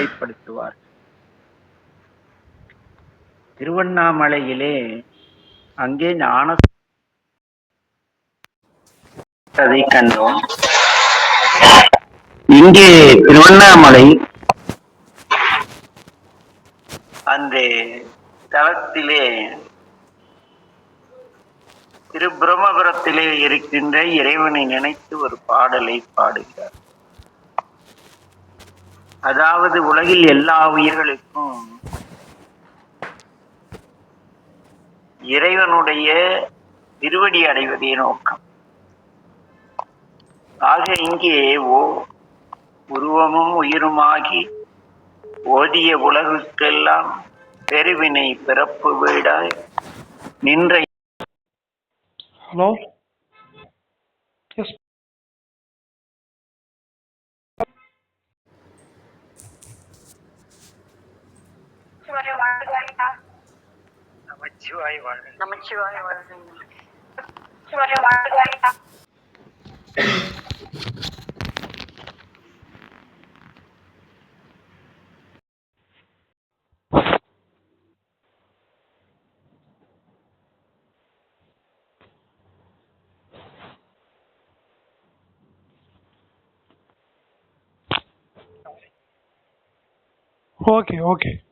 வெளிப்படுத்துவார். திருவண்ணாமலையிலே அங்கே ஞான அதை கண்டோம். இங்கே திருவண்ணாமலை அந்த தளத்திலே திரு பிரம்மபுரத்திலே இருக்கின்ற இறைவனை நினைத்து ஒரு பாடலை பாடுகிறார். அதாவது உலகில் எல்லா உயிர்களுக்கும் இறைவனுடைய திருவடி அடைவதே நோக்கம். ஆக இங்கே ஓ உருவமும் உயிருமாகி ஓதிய உலகுக்கெல்லாம் பெருவினை பிறப்பு வீடாய் நின்ற ஹலோ? நமச்சிவாய் வாழ்க நமச்சிவாய வாழ்க Okay, okay.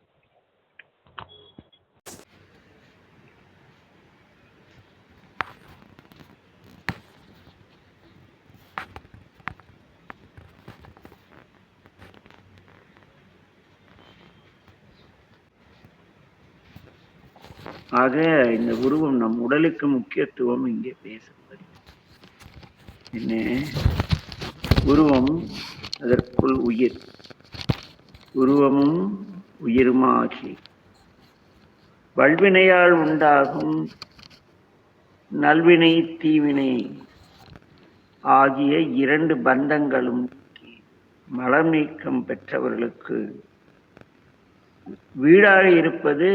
ஆக இந்த உருவம் நம் உடலுக்கு முக்கியத்துவம் இங்கே பேசப்படுகிறது. என்ன? உருவம் அதற்குள் உயிர். உருவமும் உயிருமாகி. வல்வினையால் உண்டாகும் நல்வினை தீவினை ஆகிய இரண்டு பந்தங்களும் மலம் நீக்கம் பெற்றவர்களுக்கு வீடாக இருப்பது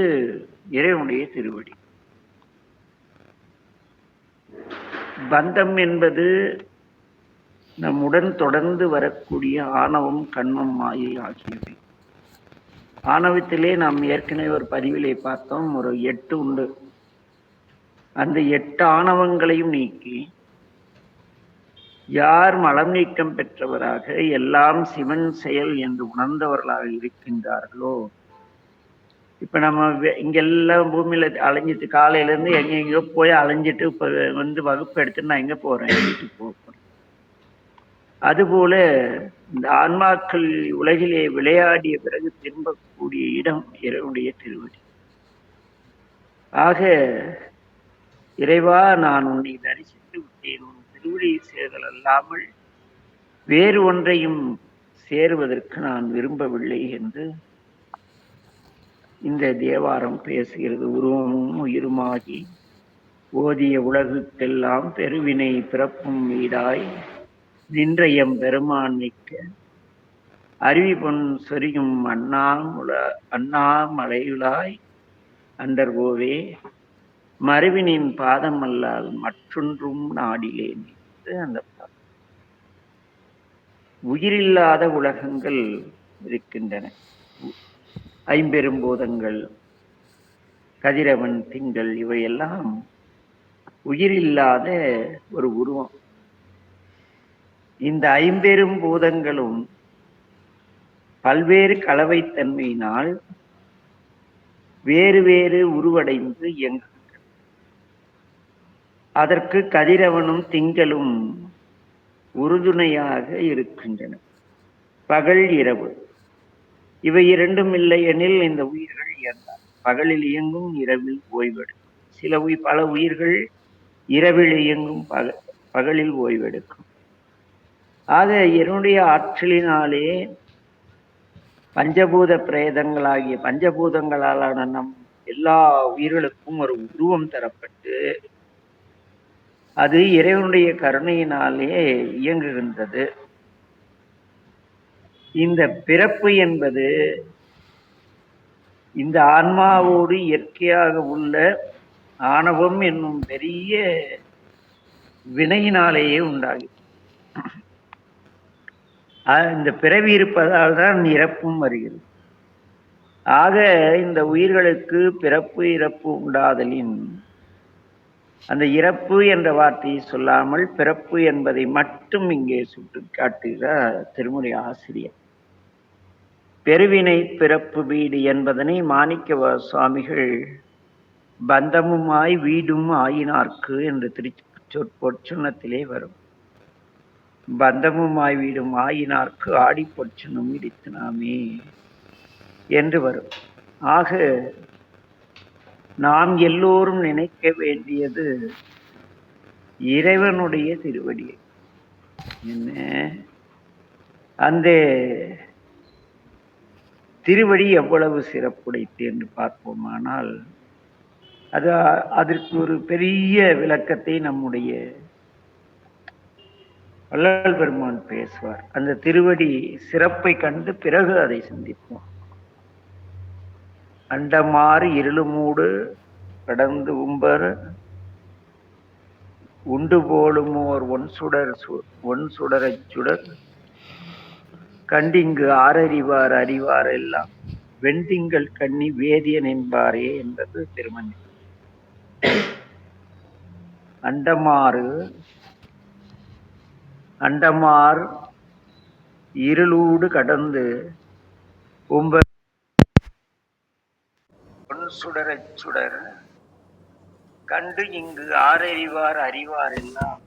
இறைவனுடைய திருவடி. பந்தம் என்பது நம்முடன் தொடர்ந்து வரக்கூடிய ஆணவம் கண்மம் மாயை ஆகியவை. ஆணவத்திலே நாம் ஏற்கனவே ஒரு பதிவிலே பார்த்தோம் ஒரு எட்டு உண்டு. அந்த எட்டு ஆணவங்களையும் நீக்கி யார் மலம் நீக்கம் பெற்றவராக எல்லாம் சிவன் செயல் என்று உணர்ந்தவர்களாக இருக்கின்றார்களோ இப்ப நம்ம இங்கெல்லாம் பூமியில அலைஞ்சிட்டு காலையில இருந்து எங்க எங்கேயோ போய் அலைஞ்சிட்டு இப்ப வந்து வகுப்பு எடுத்து நான் எங்க போகிறேன் வீட்டுக்கு போக போறேன். அதுபோல இந்த ஆன்மாக்கள் உலகிலே விளையாடிய பிறகு திரும்பக்கூடிய இடம் இறைவனுடைய திருவடி. ஆக இறைவா நான் உன்னை தரிசித்து விட்டேன். உன் திருவடி சேர்தல் அல்லாமல் வேறு ஒன்றையும் சேருவதற்கு நான் விரும்பவில்லை என்று இந்த தேவாரம் பேசுகிறது உருவமும் உயிருமாகி ஓதிய உலகுக்கெல்லாம் பெருவினை பிறப்பும் வீடாய் நின்ற எம் பெருமான் மிக்க அருவி பொன் சொரியும் அண்ணாமுல அண்ணாமலையுளாய் அண்டர்கோவே மருவினின் பாதம் அல்லால் மற்றொன்றும் நாடிலேன் என்று அந்த உயிரில்லாத உலகங்கள் இருக்கின்றன. ஐம்பெரும் பூதங்கள் கதிரவன் திங்கள் இவையெல்லாம் உயிரில்லாத ஒரு உருவம். இந்த ஐம்பெரும் பூதங்களும் பல்வேறு கலவைத்தன்மையினால் வேறு வேறு உருவடைந்து இயங்குகின்றன. அதற்கு கதிரவனும் திங்களும் உறுதுணையாக இருக்கின்றன. பகல் இரவு. இவை இரண்டும் இல்லை எனில் இந்த உயிர்கள் இயங்காது பகலில் இயங்கும் இரவில் ஓய்வெடுக்கும். சில உயிர் பல உயிர்கள் இரவில் இயங்கும் பக பகலில் ஓய்வெடுக்கும். ஆக என்னுடைய ஆற்றலினாலே பஞ்சபூத பிரேதங்களாகிய பஞ்சபூதங்களாலான நம் எல்லா உயிர்களுக்கும் ஒரு உருவம் தரப்பட்டு அது இறைவனுடைய கருணையினாலே இயங்குகின்றது. இந்த பிறப்பு என்பது இந்த ஆன்மாவோடு இயற்கையாக உள்ள ஆணவம் என்னும் பெரிய வினையினாலேயே உண்டாகி. இந்த பிறவி இருப்பதால் தான் இறப்பும் வருகிறது. ஆக இந்த உயிர்களுக்கு பிறப்பு இறப்பு உண்டாதலின் அந்த இறப்பு என்ற வார்த்தையை சொல்லாமல் பிறப்பு என்பதை மட்டும் இங்கே சுட்டு காட்டுகிறார் திருமுறை ஆசிரியர். பெருவினை பிறப்பு வீடு என்பதனை மாணிக்க சுவாமிகள் பந்தமுமாய் வீடும் ஆயினார்க்கு என்று திருச்சொற்பொற்சுன்னத்திலே வரும். பந்தமுமாய் வீடும் ஆயினார்க்கு ஆடி பொற்சுன்னம் இடித்தினாமே என்று வரும். ஆக நாம் எல்லோரும் நினைக்க வேண்டியது இறைவனுடைய திருவடியை. என்ன? அந்த திருவடி எவ்வளவு சிறப்புடைத்து என்று பார்ப்போமானால் அது அதற்கு ஒரு பெரிய விளக்கத்தை நம்முடைய வள்ளல் பெருமான் பேசுவார். அந்த திருவடி சிறப்பை கண்டு பிறகு அதை சிந்திப்போம். அண்டமாறு இருளுமூடு கடந்து உம்பர் உண்டு போலுமோர் ஒன் சுடர் சு- ஒன் சுடரச் சுடர் கண்டிங்கு ஆரறிவார் அறிவார் எல்லாம். வெண்திங்கள் கண்ணி வேதியன் என்பாரே என்பது திருமணி. அண்டமாறு அண்டமார் இருளூடு கடந்து உம்ப பொன் சுடரச் சுடர் கண்டு இங்கு ஆரறிவார் அறிவார் எல்லாம்.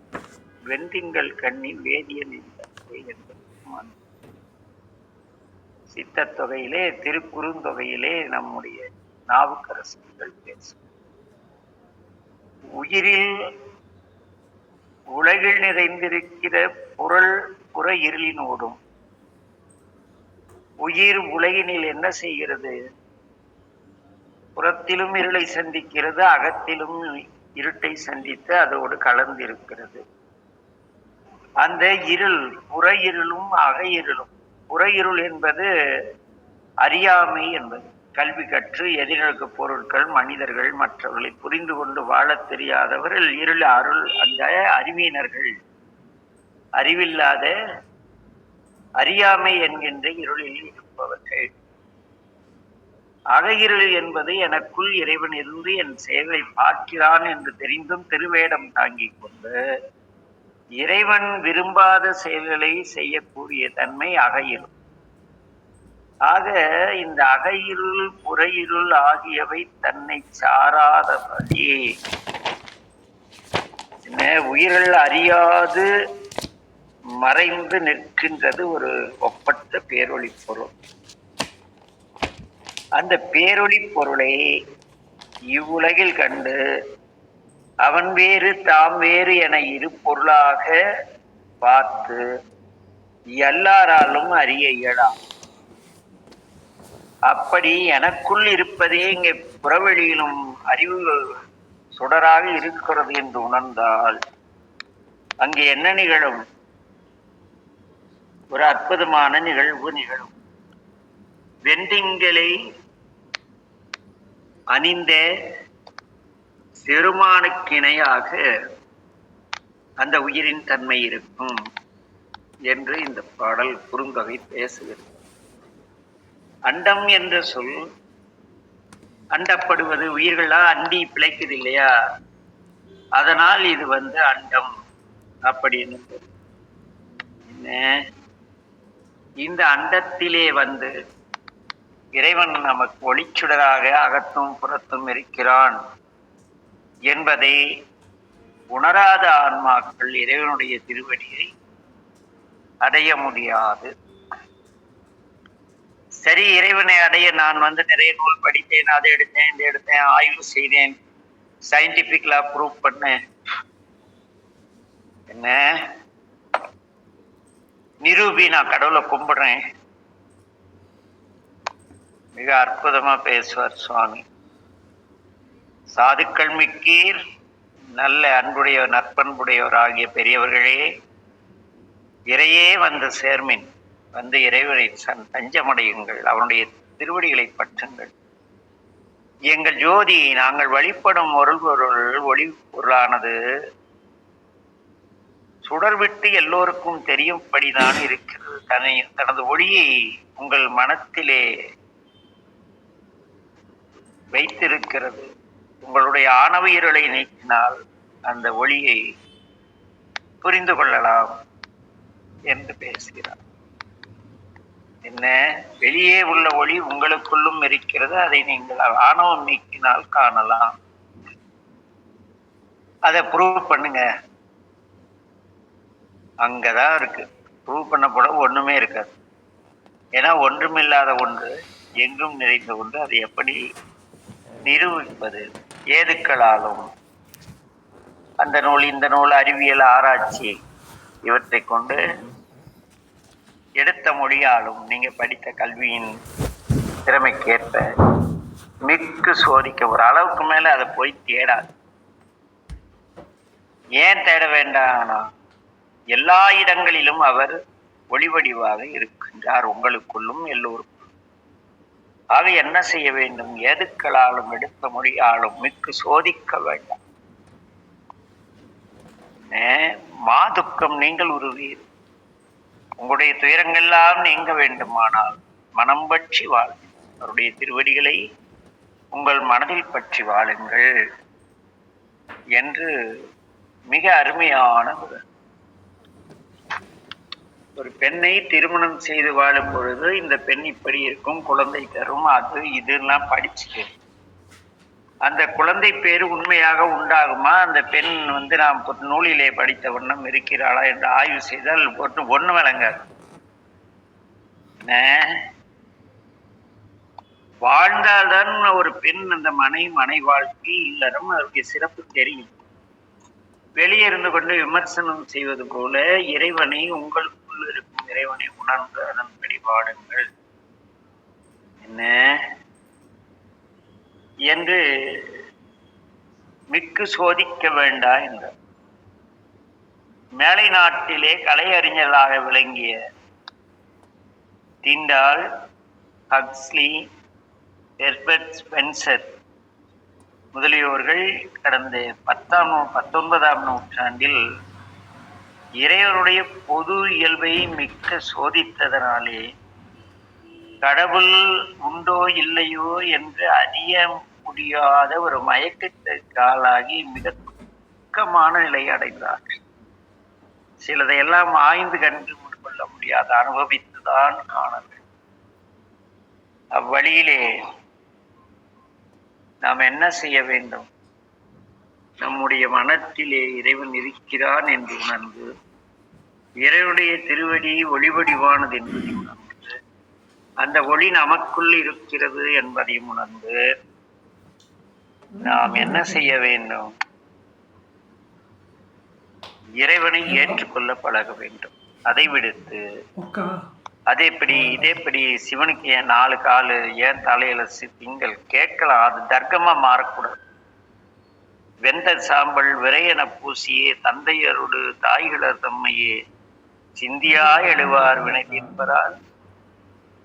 வெண்திங்கள் கண்ணி வேதியன் என்பது என்பது சித்த தொகையிலே திருக்குறுந்தொகையிலே நம்முடைய நாவுக்கரசுகள் பேசும் உயிரில் உலகில் நிறைந்திருக்கிற பொருள் புற இருளினோடும் உயிர் உலகினில் என்ன செய்கிறது? புறத்திலும் இருளை சந்திக்கிறது அகத்திலும் இருட்டை சந்தித்து அதோடு கலந்திருக்கிறது. அந்த இருள் புற இருளும் அக இருளும் உரையிருள் என்பது அறியாமை என்பது. கல்வி கற்று எதிர்நோக்கு பொருட்கள் மனிதர்கள் மற்றவர்களை புரிந்து கொண்டு வாழத் தெரியாதவர்கள் இருள் அருள் அந்த அறிவியினர்கள் அறிவில்லாத அறியாமை என்கின்ற இருளில் இருப்பவர்கள். அகையிருள் என்பது எனக்குள் இறைவன் இருந்து என் சேவை பார்க்கிறான் என்று தெரிந்தும் திருவேடம் தாங்கிக் கொண்டு இறைவன் விரும்பாத செயல்களை செய்யக்கூடிய தன்மை அகையிருள் ஆக இந்த அகையிருள் புறையிருள் ஆகியவை தன்னை சாராதபடி என்ன உயிர்கள் அறியாது மறைந்து நிற்கின்றது ஒரு ஒப்பற்ற பேரொளி பொருள். அந்த பேரொளி பொருளை இவ்வுலகில் கண்டு அவன் வேறு தாம் வேறு என இரு பொருளாக பார்த்து எல்லாராலும் அறிய இயலாம் அப்படி எனக்குள் இருப்பதே இங்கே புறவெளியிலும் அறிவு சுடராக இருக்கிறது என்று உணர்ந்தால் அங்கே என்ன நிகழும்? ஒரு அற்புதமான நிகழ்வு நிகழும். வெண்டிங்களை அணிந்த பெருமானுக்கிணையாக அந்த உயிரின் தன்மை இருக்கும் என்று இந்த பாடல் குறுந்தொகை பேசுகிறது. அண்டம் என்ற சொல் அண்டப்படுவது உயிர்களா? அண்டி பிழைக்குது இல்லையா? அதனால் இது வந்து அண்டம் அப்படின்னு என்ன? இந்த அண்டத்திலே வந்து இறைவன் நமக்கு ஒளிச்சுடராக அகத்தும் புறத்தும் இருக்கிறான். என்பதை உணராத ஆன்மாக்கள் இறைவனுடைய திருவடியை அடைய முடியாது. சரி இறைவனை அடைய நான் வந்து நிறைய நூல் படித்தேன் அதை எடுத்தேன் இதை எடுத்தேன் ஆய்வு செய்தேன் சயின்டிபிக்லா ப்ரூவ் பண்ணேன். என்ன? நிரூபி நான் கடவுளை கும்பிடுறேன். மிக அற்புதமா பேசுவார் சுவாமி. சாதுக்கள் மிக்கீர் நல்ல அன்புடைய நற்பண்புடையவர் ஆகிய பெரியவர்களே இறையே வந்து சேர்மின் வந்து இறைவனை சன் தஞ்சமடையுங்கள் அவனுடைய திருவடிகளை பற்றுங்கள். எங்கள் ஜோதி நாங்கள் வழிபடும் ஒருள் பொருள் ஒளி பொருளானது சுடர் விட்டு எல்லோருக்கும் தெரியும்படிதான் இருக்கிறது. தன்னை தனது ஒளியை உங்கள் மனத்திலே வைத்திருக்கிறது. உங்களுடைய ஆணவ நீக்கினால் அந்த ஒளியை புரிந்து கொள்ளலாம் என்று பேசுகிறார். என்ன? வெளியே உள்ள ஒளி உங்களுக்குள்ளும் இருக்கிறது. அதை நீங்கள் ஆணவம் நீக்கினால் காணலாம். அதை ப்ரூவ் பண்ணுங்க. அங்கதான் இருக்கு. ப்ரூவ் பண்ண போல ஒண்ணுமே இருக்காது. ஏன்னா ஒன்றுமில்லாத ஒன்று எங்கும் நிறைந்த ஒன்று அதை எப்படி நிரூபிப்பது? ஏதுக்களாலும். அந்த நூல் இந்த நூல் அறிவியல் ஆராய்ச்சி இவற்றை கொண்டு எடுத்த மொழியாலும் நீங்க படித்த கல்வியின் திறமைக்கேற்ப மிக்கு சோதிக்க ஒரு அளவுக்கு மேல அதை போய் தேடாது. ஏன் தேட வேண்டாம்னா எல்லா இடங்களிலும் அவர் ஒளிவடிவாக இருக்கின்றார் உங்களுக்குள்ளும் எல்லோருக்கும். ஆக என்ன செய்ய வேண்டும்? எதுக்களாலும் எடுத்த மொழியாலும் மிக்கு சோதிக்க வேண்டாம். மாதுக்கம் நீங்கள் உருவீர். உங்களுடைய துயரங்கள்லாம் நீங்க வேண்டுமானால் மனம் பற்றி வாழ் அவருடைய திருவடிகளை உங்கள் மனதில் பற்றி வாழுங்கள் என்று மிக அருமையான ஒரு ஒரு பெண்ணை திருமணம் செய்து வாழும் பொழுது இந்த பெண் இப்படி இருக்கும் குழந்தை தரும் அது இதெல்லாம் படிச்சுட்டு அந்த குழந்தை பேரு உண்மையாக உண்டாகுமா? அந்த பெண் வந்து நாம் நூலிலே படித்த வண்ணம் இருக்கிறாளா என்று ஆய்வு செய்தால் ஒன்று ஒன்று விளங்காது வாழ்ந்தால்தான் ஒரு பெண் அந்த மனை மனை வாழ்க்கை இல்லறம் அவருக்கு சிறப்பு தெரியும். வெளியே இருந்து கொண்டு விமர்சனம் செய்வது போல இறைவனை உங்களுக்கு இருக்கும் இறைவனை உணர்ந்து அதன்படி வாடுங்கள் என்ன? என்று மிக்கு சோதிக்க வேண்டா என்றார் மேலை நாட்டிலே கலையறிஞர்களாக விளங்கிய டிண்டால் ஹக்ஸ்லி ஹெர்பர்ட் ஸ்பென்சர் முதலியோர்கள் கடந்த பத்தாம் பத்தொன்பதாம் நூற்றாண்டில் இறைவருடைய பொது இயல்பை மிக்க சோதித்ததனாலே கடவுள் உண்டோ இல்லையோ என்று அறிய முடியாத ஒரு மயக்கத்திற்கு ஆளாகி மிக துக்கமான நிலையை அடைந்தார்கள். சிலதையெல்லாம் ஆய்ந்து கண்டு கொள்ள முடியாத அனுபவித்துதான் காண வேண்டும். அவ்வழியிலே நாம் என்ன செய்ய வேண்டும்? நம்முடைய மனத்திலே இறைவன் இருக்கிறான் என்று உணர்ந்து இறைவனுடைய திருவடி ஒளிவடிவானது என்பதை உணர்ந்து அந்த ஒளி நமக்குள் இருக்கிறது என்பதையும் உணர்ந்து நாம் என்ன செய்ய வேண்டும்? இறைவனை ஏற்றுக்கொள்ள பழக வேண்டும். அதை விடுத்து அது எப்படி இது எப்படி சிவனுக்கு ஏன் நாலு காலு ஏன் தலையில திங்கள் கேட்கலாம் அது தர்க்கமா மாறக்கூடாது. வெந்த சாம்பல் விரையென பூசியே தந்தையரோடு தாய்களர் தம்மையே சிந்தியா எழுவார் வினை தீர்ப்பதால்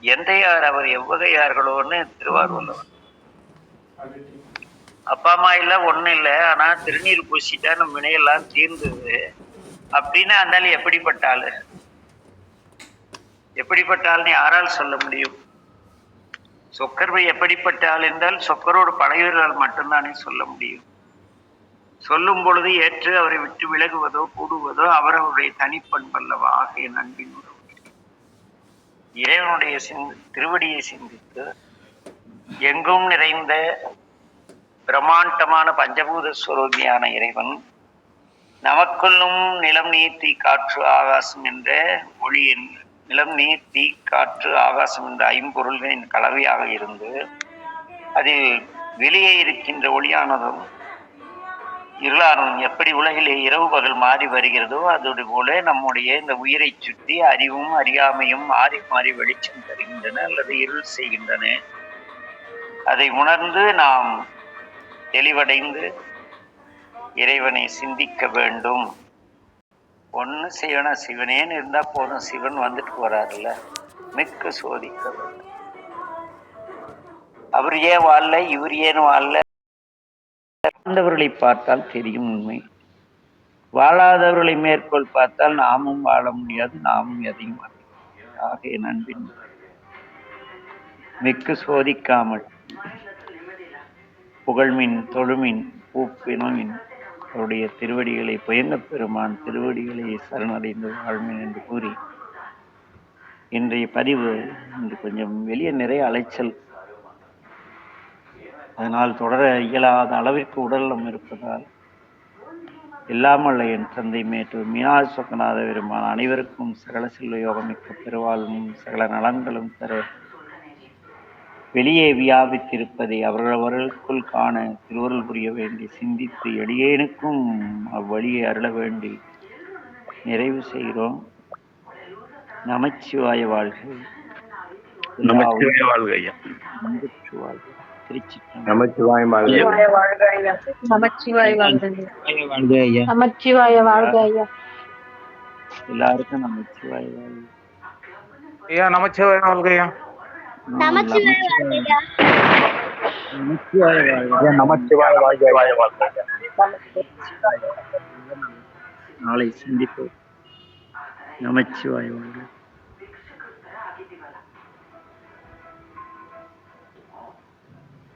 எந்தையார் அவர் எவ்வகையார்களோன்னு திருவாரூர்ல அப்பா அம்மா இல்ல ஒண்ணும் இல்ல ஆனா திருநீர் பூசிட்டா நம்ம வினையெல்லாம் தீர்ந்தது அப்படின்னு அந்தாலும் எப்படிப்பட்ட ஆளு எப்படிப்பட்ட ஆள்னு யாரால் சொல்ல முடியும்? சொக்கர்வை எப்படிப்பட்ட ஆள் என்றால் சொக்கரோடு பழகியவர்களால் மட்டும்தானே சொல்ல முடியும். சொல்லும் பொழுது ஏற்று அவரை விட்டு விலகுவதோ கூடுவதோ அவரவருடைய தனிப்பண்பல்லவா ஆகிய நண்பின் உறவு இறைவனுடைய சிந்தி திருவடியை சிந்தித்து எங்கும் நிறைந்த பிரம்மாண்டமான பஞ்சபூத ஸ்வரூபியான இறைவன் நமக்குள்ளும் நிலம் நீர் தீ காற்று ஆகாசம் என்ற ஒளியின் நிலம் நீர் தீ காற்று ஆகாசம் என்ற ஐம்பொருள்களின் கலவையாக இருந்து அதில் வெளியே இருக்கின்ற ஒளியானதும் இருளானும் எப்படி உலகிலே இரவு பகல் மாறி வருகிறதோ அதோடு போல நம்முடைய இந்த உயிரை சுற்றி அறிவும் அறியாமையும் மாறி மாறி வெளிச்சம் தருகின்றன அல்லது இருள் செய்கின்றன. அதை உணர்ந்து நாம் தெளிவடைந்து இறைவனை சிந்திக்க வேண்டும். ஒண்ணு சிவனா சிவனேன்னு இருந்தால் போதும் சிவன் வந்துட்டு போறாருல்ல. மிக்க சோதிக்க வேண்டும். அவர் ஏன் வாழல? இவர் ஏன் வாழல? வாழ்ந்தவர்களை பார்த்தால் தெரியும் உண்மை வாழாதவர்களை மேற்கோள் பார்த்தால் நாமும் வாழ முடியாது நாமும் எதையும் வாழ முடியாது. ஆகிய நண்பின் மிக்கு சோதிக்காமல் புகழ்மின் தொழுமின் பூப்பினமின் அவருடைய திருவடிகளை பயந்த பெருமான் திருவடிகளை சரணடைந்து வாழ்மின் என்று கூறி இன்றைய பதிவு இன்று கொஞ்சம் வெளியே நிறைய அலைச்சல் அதனால் தொடர இயலாத அளவிற்கு உடல்நலம் இருப்பதால் எல்லாமல்ல என் தந்தை மேற்று மீனாட்சி சொக்கநாத பெருமான் அனைவருக்கும் சகல செல்வ யோகமிக்க பெருவாழ்வும் சகல நலன்களும் தர வெளியே வியாபித்திருப்பதை அவரவர்களுக்குள் காண திருவருள் புரிய வேண்டி சிந்தித்து எளியேனுக்கும் அவ்வழியை அருள வேண்டி நிறைவு செய்கிறோம். நமச்சிவாய வாழ்க. நமச்சிவாய வாழ்க ஐயா. நமச்சிவாய. நமச்சிவாய. நமச்சிவாய் வாழ்க. ஐயா. நமச்சிவாய வாழ்க ஐயா. எல்லாருக்கும் நமச்சிவாய வாழ்க. ஐயா நமச்சிவாய வாழ்க ஐயா. நமச்சிவாய வாழ்க நமச்சிவாய வாழ்க. வாழ்க நாளை சந்திப்போம். நமச்சிவாய வாழ்க.